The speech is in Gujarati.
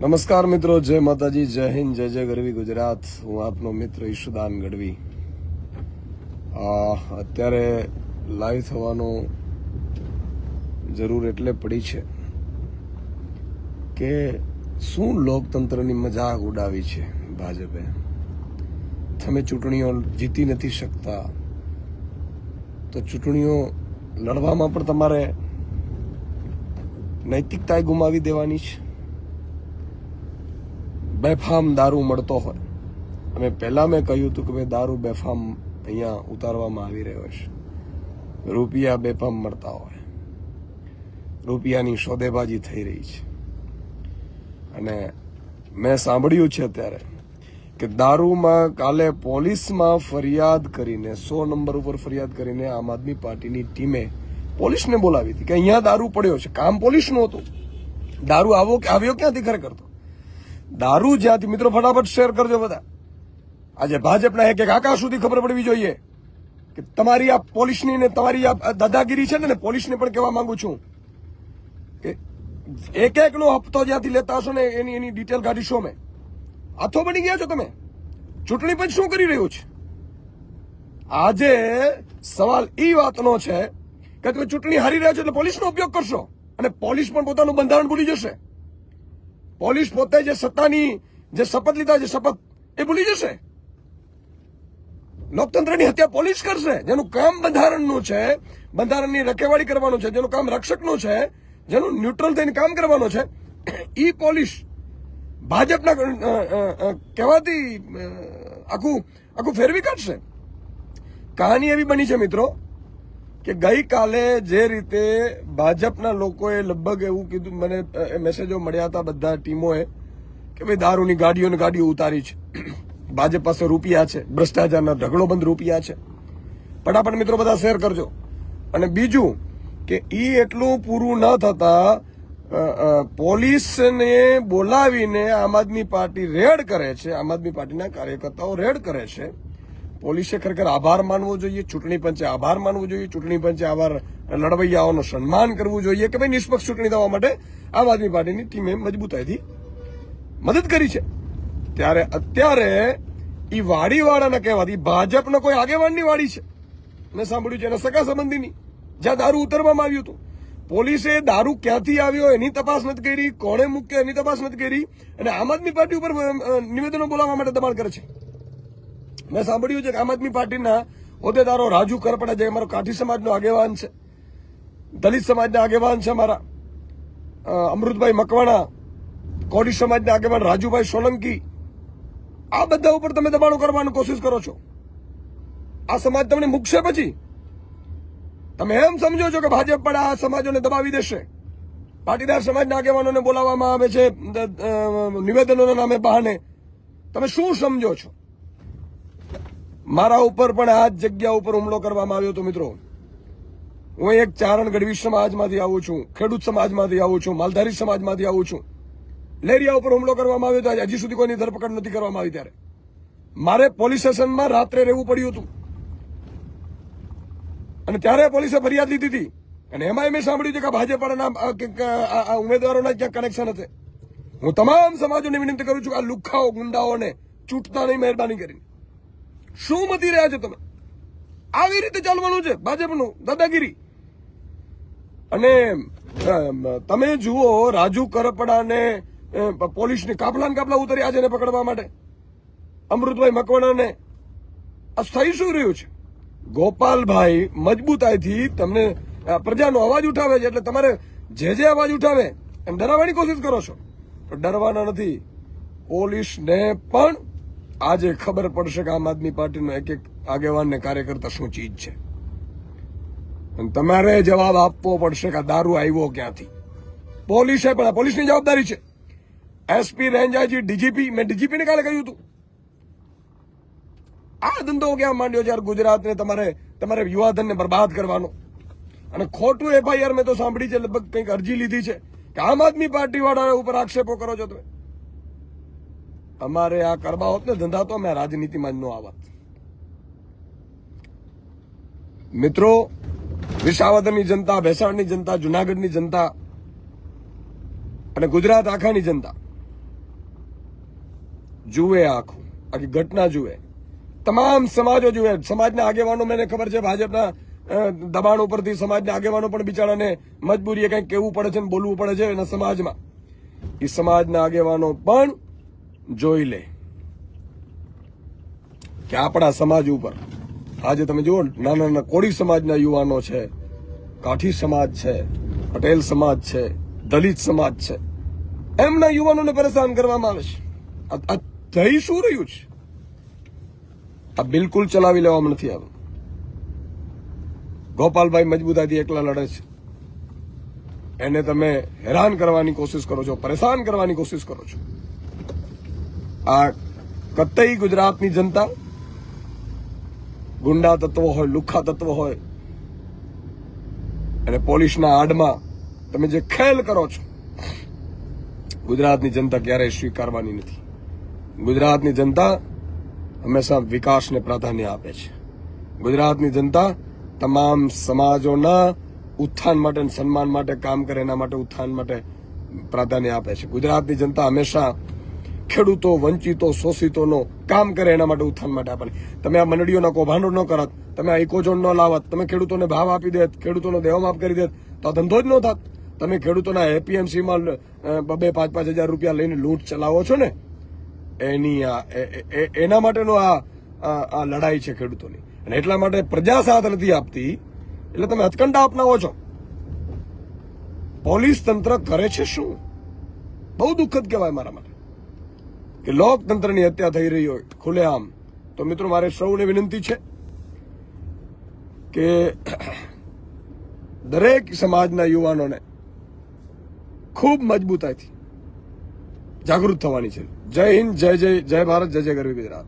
નમસ્કાર મિત્રો, જય માતાજી, જય હિન્દ, જય જય ગરવી ગુજરાત. હું આપનો મિત્ર ઈશુદાન ગઢવી. અત્યારે લાઈવ થવાનો જરૂર એટલે પડી છે કે શું લોકતંત્રની મજાક ઉડાવી છે ભાજપે? તમે ચૂંટણીઓ જીતી નથી શકતા. તો ચૂંટણીઓ લડવામાં પણ તમારે નૈતિકતાએ ગુમાવી દેવાની છે. બેફામ દારૂ મળતો હોય. અને પહેલાં મેં કહ્યું હતું કે ભાઈ દારૂ બેફામ અહીંયા ઉતારવામાં આવી રહ્યો છે. રૂપિયા બેફામ મળતા હોય. રૂપિયાની સોદેબાજી થઈ રહી છે. અને મેં સાંભળ્યું છે અત્યારે કે દારૂમાં કાલે પોલીસમાં ફરિયાદ કરીને, સો નંબર ઉપર ફરિયાદ કરીને આમ આદમી પાર્ટીની ટીમે પોલીસને બોલાવી હતી કે અહીંયા દારૂ પડ્યો છે. કામ પોલીસનું હતું. દારૂ આવો આવ્યો ક્યાંથી? ખરેખર તો. દારૂ જ્યાંથી મિત્રો ફટાફટ શેર કરજો બધા. આજે ભાજપના એક એક આકાશ સુધી ખબર પડવી જોઈએ કે તમારી આ પોલીસની ને તમારી આ દાદાગીરી છે ને પોલીસને પણ કહેવા માંગુ છું કે એક એક નો હપ્તો જ્યાંથી લેતા હશો ને, એની એની ડિટેલ કાઢીશો અમે. હાથો બની ગયા છો તમે. ચૂંટણી પંચ શું કરી રહ્યું છે? આજે સવાલ એ વાતનો છે કે તમે ચૂંટણી હારી રહ્યા છો એટલે પોલીસનો ઉપયોગ કરશો? અને પોલીસ પણ પોતાનું બંધારણ ભૂલી જશે. પોલીસ પોતે જે સત્તાની જે શપથ લીધા છે શપથ, એ ભૂલી જશે. લોકતંત્રની હત્યા પોલીસ કરશે, જેનું કામ બંધારણનું છે, બંધારણની રખેવાળી કરવાનું છે, જેનું કામ રક્ષકનું છે, જેનું ન્યુટ્રલ થઈને કામ કરવાનું છે, ઈ પોલીસ ભાજપના કહેવાથી આખું આખું ફેરવી કાઢશે. કહાની એવી બની છે મિત્રો કે ગઈકાલે જે રીતે ભાજપના લોકોએ લગભગ એવું કીધું, મને મેસેજો મળ્યા હતા બધા ટીમોએ, કે ભાઈ દારૂની ગાડીઓને ગાડીઓ ઉતારી છે. ભાજપ પાસે રૂપિયા છે, ભ્રષ્ટાચારના ઢગલો બંધ રૂપિયા છે. ફટાફટ મિત્રો બધા શેર કરજો. અને બીજું કે ઈ એટલું પૂરું ન થતા પોલીસને બોલાવીને આમ આદમી પાર્ટી રેડ કરે છે, આમ આદમી પાર્ટીના કાર્યકર્તાઓ રેડ કરે છે પોલીસે ખરેખર આભાર માનવો જોઈએ, ચૂંટણી પંચે આભાર માનવો જોઈએ, ચૂંટણી પંચે આભાર લડવૈયાઓનું સન્માન કરવું જોઈએ કે ભાઈ નિષ્પક્ષ ચૂંટણી થવા માટે આમ આદમી પાર્ટીની ટીમે મજબૂતાઈથી મદદ કરી છે. ત્યારે અત્યારે એ વાડીવાળાના કહેવાથી ભાજપનો કોઈ આગેવાનની વાડી છે. મેં સાંભળ્યું છે એના સગા સંબંધીની. જ્યાં દારૂ ઉતરવામાં આવ્યું હતું. પોલીસે દારૂ ક્યાંથી આવ્યો એની તપાસ નથી કરી, કોણે મૂક્યો એની તપાસ નથી કરી, અને આમ આદમી પાર્ટી ઉપર નિવેદનો બોલાવવા માટે દબાણ કરે છે. મેં સાંભળ્યું છે કે આમ આદમી પાર્ટીના હોદ્દેદારો રાજુ કરપડા જે અમારો કાઠી સમાજનો આગેવાન છે, દલિત સમાજના આગેવાન છે અમારા અમૃતભાઈ મકવાણા કોડી સમાજના આગેવાન રાજુભાઈ સોલંકી, આ બધા ઉપર તમે દબાણો કરવાની કોશિશ કરો છો. આ સમાજ તમને મૂકશે પછી? તમે એમ સમજો છો કે ભાજપ પણ આ સમાજોને દબાવી દેશે. પાટીદાર સમાજના આગેવાનોને બોલાવવામાં આવે છે નિવેદનોના નામે બહાને. તમે શું સમજો છો? મારા ઉપર પણ આ જ જગ્યા ઉપર હુમલો કરવામાં આવ્યો હતો, મિત્રો. હું એક ચારણ ગઢવી સમાજમાંથી આવું છું, ખેડૂત સમાજમાંથી આવું છું, માલધારી સમાજમાંથી આવું છું. લેરિયા ઉપર હુમલો કરવામાં આવ્યો હતો હજી સુધી કોઈની ધરપકડ નથી કરવામાં આવી ત્યારે. મારે પોલીસ સ્ટેશનમાં રાત્રે રહેવું પડ્યું હતું. અને ત્યારે પોલીસે ફરિયાદ લીધી હતી. અને એમાં મેં સાંભળ્યું છે કે ભાજપના ઉમેદવારોના ક્યાં કનેક્શન હશે. હું તમામ સમાજોને વિનંતી કરું છું આ લુખાઓ, ગુંડાઓને ચૂંટતા નહીં, મહેરબાની કરીને. શું મતી રહ્યા છો તમે? આવી રીતે ચાલવાનું છે ભાજપનું, દાદાગીરી. અને તમે જુઓ, રાજુ કરપડાને પોલીસને પોલીસની કાપલા ઉતર્યા છે એને પકડવા માટે. અમૃતભાઈ મકવાણાને. આ થઈ શું રહ્યું છે? ગોપાલભાઈ મજબૂતાઈથી તમને પ્રજાનો અવાજ ઉઠાવે છે એટલે તમારે જે જે અવાજ ઉઠાવે એમ ડરાવવાની કોશિશ કરો છો. ડરવાના નથી. પોલીસને પણ આજે ખબર પડશે કે આમ આદમી પાર્ટીનો એક એક આગેવાન ને કાર્યકર્તા શું ચીજ છે. તમારે જવાબ આપવો પડશે કે દારૂ આવ્યો ક્યાંથી? પોલીસે પણ પોલીસની જવાબદારી છે. એસપી રેન્જાજી ડીજીપી મેં ડીજીપી ને કાલે કહ્યું હતું. આ ધંધો ક્યાં માંડ્યો જયારે ગુજરાતને તમારે તમારે યુવાધનને બરબાદ કરવાનો? અને ખોટું એફઆઈઆર મેં તો સાંભળી છે, લગભગ કંઈક અરજી લીધી છે કે આમ આદમી પાર્ટી વાળા ઉપર આક્ષેપો કરો છો તમે. અમારે આ કરવા હોત ને, ધંધા તો અમે રાજનીતિમાં જ ન આવત. મિત્રો, વિસાવદરની જનતા, ભેસાણની જનતા, જુનાગઢની જનતા અને ગુજરાત આખાની જનતા જુએ આખું, આખી ઘટના જુએ. તમામ સમાજો જુએ. સમાજના આગેવાનો મને ખબર છે, ભાજપના દબાણ ઉપરથી સમાજના આગેવાનો પણ બિચારાને મજબૂરીએ કંઈક કહેવું પડે છે ને બોલવું પડે છે એના સમાજમાં. એ સમાજના આગેવાનો પણ જોઈ લે. કે આપણા સમાજ ઉપર, આજે તમે જુઓ, નાના નાના કોળી સમાજના યુવાનો છે, કાઠી સમાજ છે, પટેલ સમાજ છે, દલિત સમાજ છે, એમના યુવાનોને પરેશાન કરવામાં આવે છે. આ- થઈ શું રહ્યું છે? આ બિલકુલ ચલાવી લેવામાં નથી આવ્યું. ગોપાલભાઈ મજબૂતાથી એકલા લડે છે. એને તમે હેરાન કરવાની કોશિશ કરો છો, પરેશાન કરવાની કોશિશ કરો છો. આ કતઈ ગુજરાતની જનતા? ગુંડા તત્વ હોય, લુખા તત્વ હોય, અને પોલીસના આડમાં તમે જે ખેલ કરો છો, ગુજરાતની જનતા ક્યારેય સ્વીકારવાની નથી. ગુજરાતની જનતા હંમેશા વિકાસને પ્રાધાન્ય આપે છે. ગુજરાતની જનતા તમામ સમાજોના ઉત્થાન માટે સન્માન માટે, કામ કરે એના માટે ઉત્થાન માટે પ્રાધાન્ય આપે છે. ગુજરાતની જનતા હંમેશા ખેડૂતો, વંચિતો, શોષિતોનો કામ કરે એના માટે ઉત્થાન માટે આપણે. તમે આ મંડળીઓના કૌભાંડો ન કરત, તમે આ ઇકોઝોન ન લાવત, તમે ખેડૂતોને ભાવ આપી દેત, ખેડૂતોનો દેવામાં કરી દેત, તો આ ધંધો જ ન થાત. તમે ખેડૂતોના એપીએમસીમાં બે પાંચ પાંચ હજાર રૂપિયા લઈને લૂંટ ચલાવો છો ને? એની આ એના માટેનો આ આ લડાઈ છે ખેડૂતોની. અને એટલા માટે પ્રજા સાથ નથી આપતી, એટલે તમે હથકંડા અપનાવો છો. પોલીસ તંત્ર કરે છે શું? બહુ દુઃખદ કહેવાય મારા માટે કે લોકતંત્રની હત્યા થઈ રહી હોય ખુલ્લેઆમ તો મિત્રો, મારે સૌને વિનંતી છે કે દરેક સમાજના યુવાનોને ખૂબ મજબૂતાઈથી જાગૃત થવાની છે. જય હિન્દ, જય જય જય ભારત, જય જય ગરવી ગુજરાત.